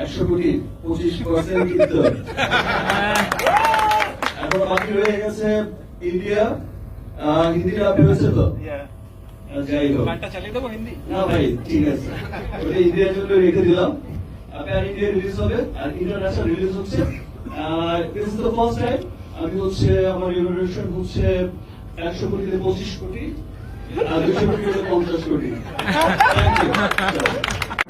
একশো কোটি পঁচিশ পার্সেন্ট কিন্তু এখন বাকি রয়ে গেছে ইন্ডিয়া হিন্দিটা ভেবেছে তো? যাই হোক। না ভাই ঠিক আছে। ওটা ইন্ডিয়ার জন্য রেখে দিলাম। প্যান ইন্ডিয়া রিলিজ হবে আর ইন্টারন্যাশনাল রিলিজ হচ্ছে। This is the first time আমি হচ্ছে আমার ইউনিভার্সন হচ্ছে একশো কোটিতে পঁচিশ কোটি আর দুশো কোটি হলে পঞ্চাশ কোটি.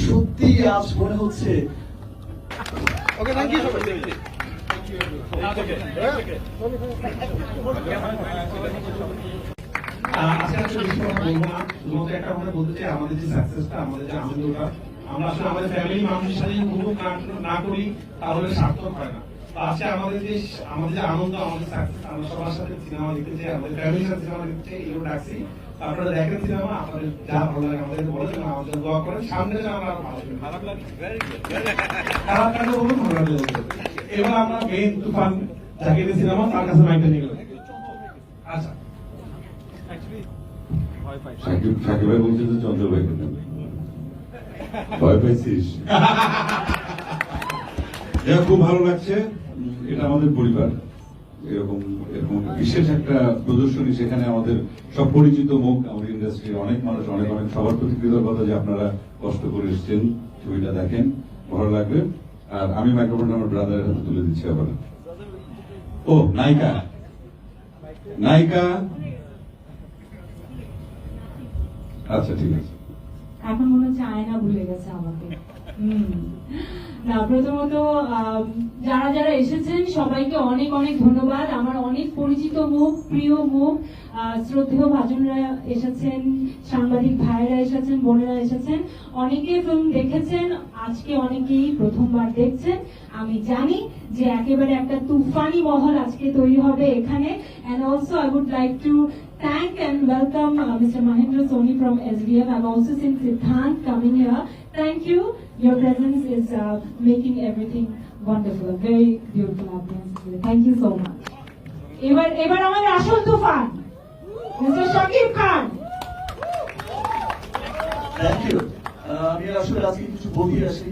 সত্যি আজ মনে হচ্ছে আমাদের যে আমাদের যে আমরা আসলে আমাদের ফ্যামিলি মানুষের সাথে না- করি, তাহলে সার্থক হয় না। আজকে আমাদের যে আমাদের যে আনন্দ আমাদের সাকসেস আমরা সবার সাথে সিনেমা দেখতে চাই আমাদের ফ্যামিলির সাথে সিনেমা দেখতে চাই এগুলো ডাকছি। আপনারা দেখেন সিনেমা আপনাদের যা ভালো লাগে আমাদের আমাদের দোয়া করেন। সামনে যেন আমরা আরও ভালো খারাপ লাগে খারাপ কাজও বলুন ভালো বলুন। এবার আমরা মেইন তুফান যাকে সিনেমা তার কাছে মাইকটা নিয়ে গেলাম। আচ্ছা। ভয় সাকিব সাকিব ভাই বলছে যে চন্দ্র ভাই ভয় পাইছিস? এটা খুব ভালো লাগছে। এটা আমাদের পরিবার। এরকম এরকম বিশেষ একটা প্রদর্শনী সেখানে আমাদের সব পরিচিত মুখ, আমাদের ইন্ডাস্ট্রির অনেক মানুষ, অনেক অনেক সবার প্রতি কৃতজ্ঞতা যে আপনারা কষ্ট করে এসেছেন, ছবিটা দেখেন, ভালো লাগবে। আর আমি মাইক্রোফোনটা আমার ব্রাদারের হাতে তুলে দিচ্ছি আবার। ও, নায়িকা। নায়িকা। আচ্ছা ঠিক আছে। এখন মনে হচ্ছে আয়না ভুলে গেছে আমাকে। হুম। প্রথমত যারা যারা এসেছেন, সবাইকে অনেক অনেক ধন্যবাদ। আমার অনেক পরিচিত মুখ, প্রিয় মুখ শ্রদ্ধেয় ভাজনরা এসেছেন, সাংবাদিক এসেছেন বোনেরা এসেছেন অনেকে ফিল্ম দেখেছেন আজকে অনেকেই প্রথমবার দেখছেন আমি জানি যে একেবারে একটা তুফানি মহল আজকে তৈরি হবে এখানে and also I would like to thank and welcome uh, Mr. Mahendra Soni from SVM. I've also seen Siddhant coming here. Thank you. Your presence is uh, making everything wonderful. Very beautiful ambience. Thank you so much. এবার এবার আমাদের আসল Toofan mister Shakib Khan thank you আমি আসলে আজকে কিছু বলতে আসি।